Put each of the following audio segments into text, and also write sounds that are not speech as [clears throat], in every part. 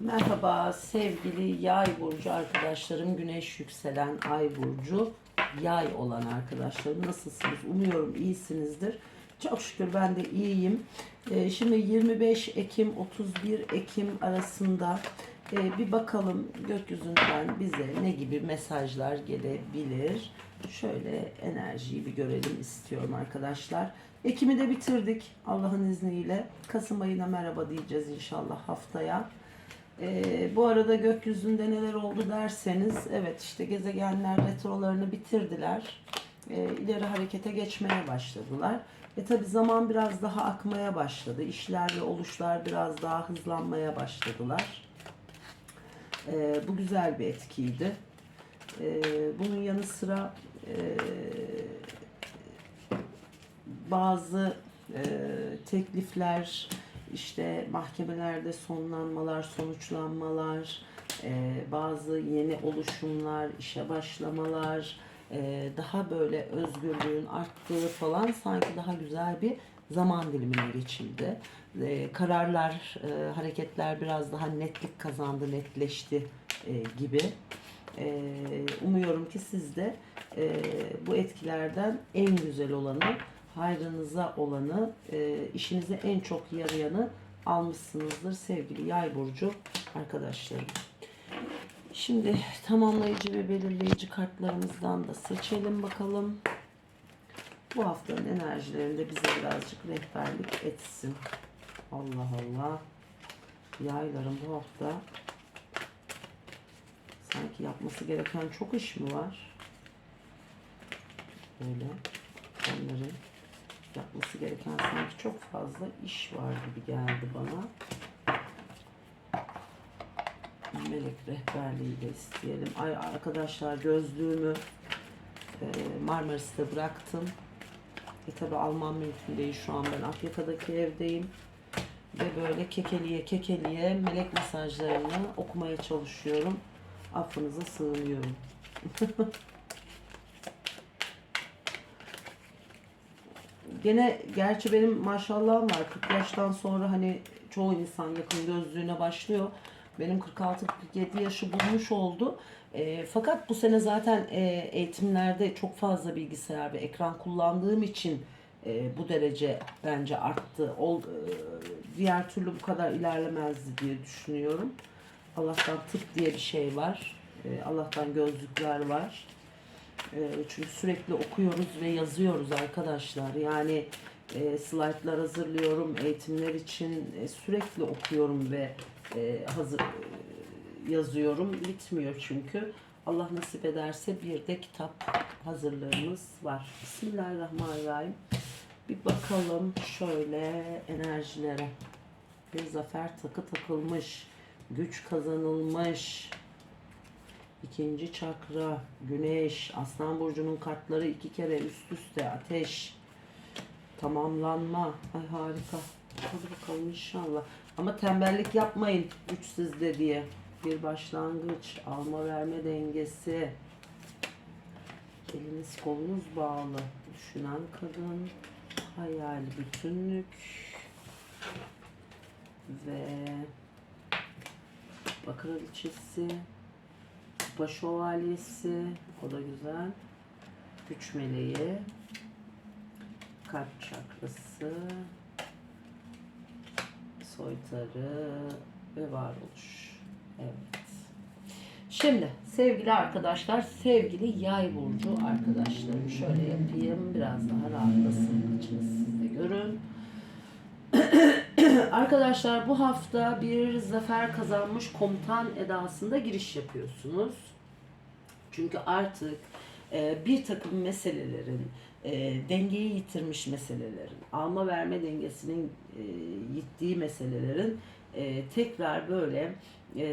Merhaba sevgili yay burcu arkadaşlarım, güneş yükselen ay burcu, yay olan arkadaşlarım nasılsınız? Umuyorum iyisinizdir. Çok şükür ben de iyiyim. Ee, şimdi 25 Ekim 31 Ekim arasında e, bir bakalım gökyüzünden bize ne gibi mesajlar gelebilir. Şöyle enerjiyi bir görelim istiyorum arkadaşlar. Ekim'i de bitirdik Allah'ın izniyle. Kasım ayına merhaba diyeceğiz inşallah haftaya. Ee, bu arada gökyüzünde neler oldu derseniz evet işte gezegenler retrolarını bitirdiler. Ee, ileri harekete geçmeye başladılar. E tabi zaman biraz daha akmaya başladı. İşler ve oluşlar biraz daha hızlanmaya başladılar. Ee, bu güzel bir etkiydi. Ee, bunun yanı sıra e, bazı e, teklifler, işte mahkemelerde sonlanmalar, sonuçlanmalar, e, bazı yeni oluşumlar, işe başlamalar, e, daha böyle özgürlüğün arttığı falan sanki daha güzel bir zaman dilimine geçildi. E, kararlar, hareketler biraz daha netlik kazandı, netleşti gibi. Umuyorum ki siz de bu etkilerden en güzel olanı, hayrınıza olanı, e, işinize en çok yarayanı almışsınızdır sevgili yay burcu arkadaşlarım. Şimdi tamamlayıcı ve belirleyici kartlarımızdan da seçelim bakalım. Bu haftanın enerjilerinde bize birazcık rehberlik etsin. Allah Allah. Yayların bu hafta sanki yapması gereken çok iş mi var? Böyle onların yapması gereken sanki çok fazla iş var gibi geldi bana. Melek rehberliği de isteyelim. Ay arkadaşlar gözlüğümü e, Marmaris'te bıraktım. E tabi Alman mümkün değil şu an ben Akyaka'daki evdeyim. Ve böyle kekeliye kekeliye melek mesajlarını okumaya çalışıyorum. Affınıza sığınıyorum. [laughs] Gene gerçi benim maşallahım var. 40 yaştan sonra hani çoğu insan yakın gözlüğüne başlıyor. Benim 46-47 yaşı bulmuş oldu. E, fakat bu sene zaten e, eğitimlerde çok fazla bilgisayar ve ekran kullandığım için e, bu derece bence arttı. Ol, e, diğer türlü bu kadar ilerlemezdi diye düşünüyorum. Allah'tan tıp diye bir şey var. E, Allah'tan gözlükler var. E, çünkü sürekli okuyoruz ve yazıyoruz arkadaşlar. Yani e, slaytlar hazırlıyorum eğitimler için e, sürekli okuyorum ve e, hazır yazıyorum. Bitmiyor çünkü. Allah nasip ederse bir de kitap hazırlığımız var. Bismillahirrahmanirrahim. Bir bakalım şöyle enerjilere. Bir zafer takı takılmış. Güç kazanılmış. İkinci çakra, güneş, aslan burcunun kartları iki kere üst üste, ateş, tamamlanma. Ay harika. Hadi bakalım inşallah. Ama tembellik yapmayın güç sizde diye. Bir başlangıç, alma verme dengesi. Eliniz kolunuz bağlı. Düşünen kadın, hayali bütünlük ve bakır kraliçesi, kupa şövalyesi, o da güzel. Güç meleği, kalp çakrası, soytarı ve varoluş. Evet. Şimdi sevgili arkadaşlar, sevgili yay burcu arkadaşlarım şöyle yapayım. Biraz daha rahatlasın içiniz siz de görün. Arkadaşlar bu hafta bir zafer kazanmış komutan edasında giriş yapıyorsunuz. Çünkü artık e, bir takım meselelerin, e, dengeyi yitirmiş meselelerin, alma verme dengesinin e, yittiği meselelerin e, tekrar böyle e,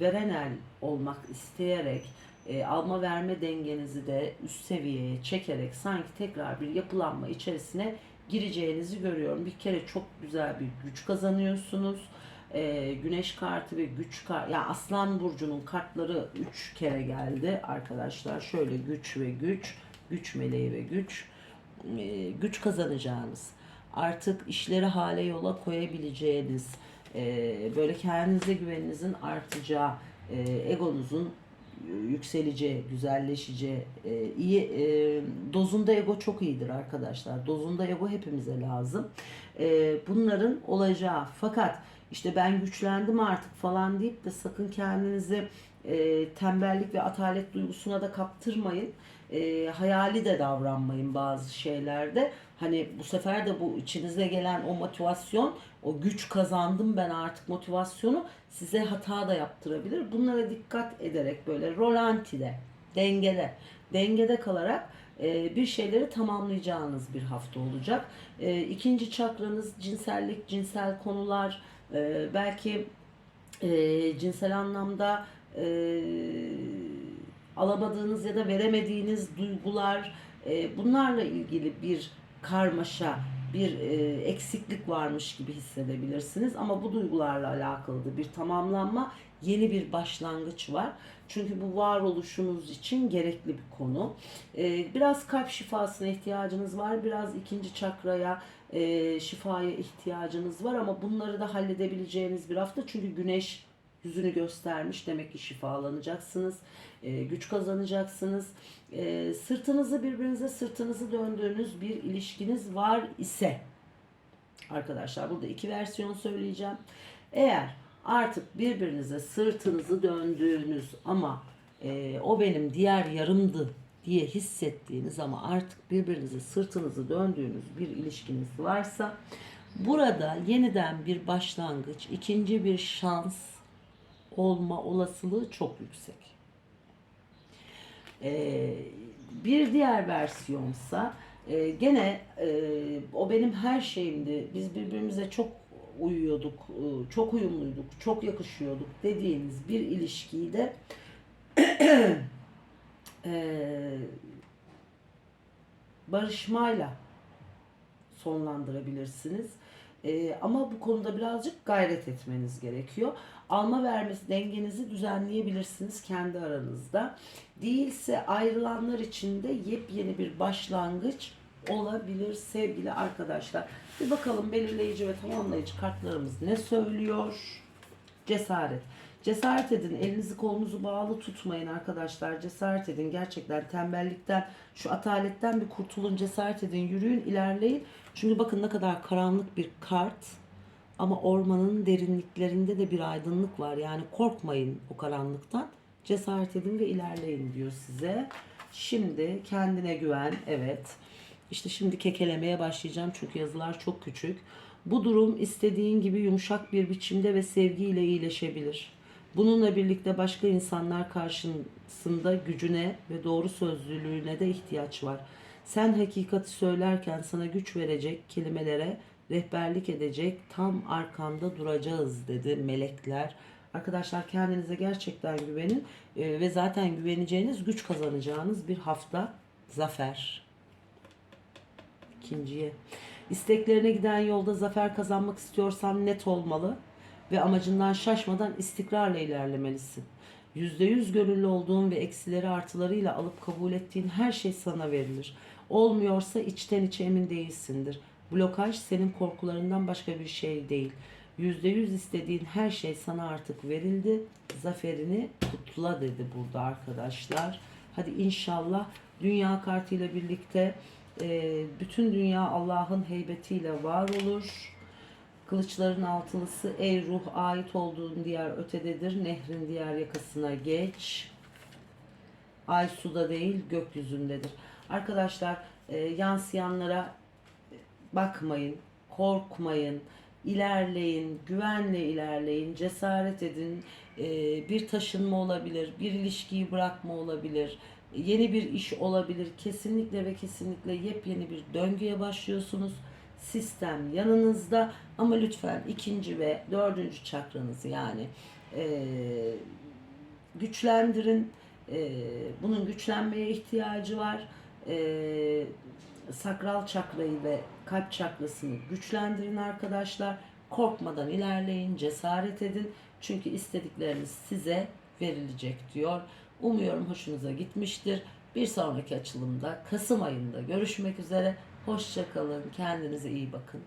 verenel olmak isteyerek e, alma verme dengenizi de üst seviyeye çekerek sanki tekrar bir yapılanma içerisine gireceğinizi görüyorum. Bir kere çok güzel bir güç kazanıyorsunuz. Ee, güneş kartı ve güç kart ya Aslan burcunun kartları 3 kere geldi arkadaşlar. Şöyle güç ve güç, güç meleği ve güç Ee, güç kazanacağınız, artık işleri hale yola koyabileceğiniz, e, böyle kendinize güveninizin artacağı, e, egonuzun yükseleceği, güzelleşeceği, e, iyi e, dozunda ego çok iyidir arkadaşlar. Dozunda ego hepimize lazım. E, bunların olacağı fakat işte ben güçlendim artık falan deyip de sakın kendinizi e, tembellik ve atalet duygusuna da kaptırmayın. E, hayali de davranmayın bazı şeylerde. Hani bu sefer de bu içinize gelen o motivasyon, o güç kazandım ben artık motivasyonu size hata da yaptırabilir. Bunlara dikkat ederek böyle rolantide, dengede, dengede kalarak e, bir şeyleri tamamlayacağınız bir hafta olacak. E, ikinci çakranız cinsellik, cinsel konular, e, belki e, cinsel anlamda e, alamadığınız ya da veremediğiniz duygular, e, bunlarla ilgili bir karmaşa, bir e, eksiklik varmış gibi hissedebilirsiniz. Ama bu duygularla alakalı bir tamamlanma, yeni bir başlangıç var. Çünkü bu varoluşunuz için gerekli bir konu. E, biraz kalp şifasına ihtiyacınız var, biraz ikinci çakraya, e, şifaya ihtiyacınız var ama bunları da halledebileceğiniz bir hafta. Çünkü güneş yüzünü göstermiş. Demek ki şifalanacaksınız, e, güç kazanacaksınız. E, sırtınızı birbirinize sırtınızı döndüğünüz bir ilişkiniz var ise arkadaşlar burada iki versiyon söyleyeceğim. Eğer artık birbirinize sırtınızı döndüğünüz ama e, o benim diğer yarımdı diye hissettiğiniz ama artık birbirinize sırtınızı döndüğünüz bir ilişkiniz varsa burada yeniden bir başlangıç, ikinci bir şans olma olasılığı çok yüksek. Ee, bir diğer versiyonsa e, gene e, o benim her şeyimdi. Biz birbirimize çok uyuyorduk, e, çok uyumluyduk, çok yakışıyorduk dediğiniz bir ilişkiyi de [clears throat] e, barışmayla sonlandırabilirsiniz. E, ama bu konuda birazcık gayret etmeniz gerekiyor. Alma vermesi dengenizi düzenleyebilirsiniz kendi aranızda. Değilse ayrılanlar için de yepyeni bir başlangıç olabilir sevgili arkadaşlar. Bir bakalım belirleyici ve tamamlayıcı kartlarımız ne söylüyor? Cesaret. Cesaret edin. Elinizi kolunuzu bağlı tutmayın arkadaşlar. Cesaret edin. Gerçekten tembellikten, şu ataletten bir kurtulun. Cesaret edin. Yürüyün, ilerleyin. Çünkü bakın ne kadar karanlık bir kart. Ama ormanın derinliklerinde de bir aydınlık var. Yani korkmayın o karanlıktan. Cesaret edin ve ilerleyin diyor size. Şimdi kendine güven. Evet. İşte şimdi kekelemeye başlayacağım çünkü yazılar çok küçük. Bu durum istediğin gibi yumuşak bir biçimde ve sevgiyle iyileşebilir. Bununla birlikte başka insanlar karşısında gücüne ve doğru sözlülüğüne de ihtiyaç var. Sen hakikati söylerken sana güç verecek kelimelere rehberlik edecek tam arkanda duracağız dedi melekler. Arkadaşlar kendinize gerçekten güvenin Ee, ve zaten güveneceğiniz güç kazanacağınız bir hafta zafer. İkinciye. İsteklerine giden yolda zafer kazanmak istiyorsan net olmalı ve amacından şaşmadan istikrarla ilerlemelisin. %100 gönüllü olduğun ve eksileri artılarıyla alıp kabul ettiğin her şey sana verilir. Olmuyorsa içten içe emin değilsindir. Blokaj senin korkularından başka bir şey değil. %100 istediğin her şey sana artık verildi. Zaferini kutla dedi burada arkadaşlar. Hadi inşallah dünya kartıyla birlikte e, bütün dünya Allah'ın heybetiyle var olur. Kılıçların altılısı ey ruh ait olduğun diğer ötededir. Nehrin diğer yakasına geç. Ay suda değil gökyüzündedir. Arkadaşlar e, yansıyanlara bakmayın, korkmayın, ilerleyin, güvenle ilerleyin, cesaret edin. E, bir taşınma olabilir, bir ilişkiyi bırakma olabilir, yeni bir iş olabilir. Kesinlikle ve kesinlikle yepyeni bir döngüye başlıyorsunuz. Sistem yanınızda ama lütfen ikinci ve dördüncü çakranızı yani e, güçlendirin. E, bunun güçlenmeye ihtiyacı var. E, sakral çakrayı ve kalp çakrasını güçlendirin arkadaşlar. Korkmadan ilerleyin, cesaret edin. Çünkü istedikleriniz size verilecek diyor. Umuyorum hoşunuza gitmiştir. Bir sonraki açılımda Kasım ayında görüşmek üzere. Hoşçakalın. Kendinize iyi bakın.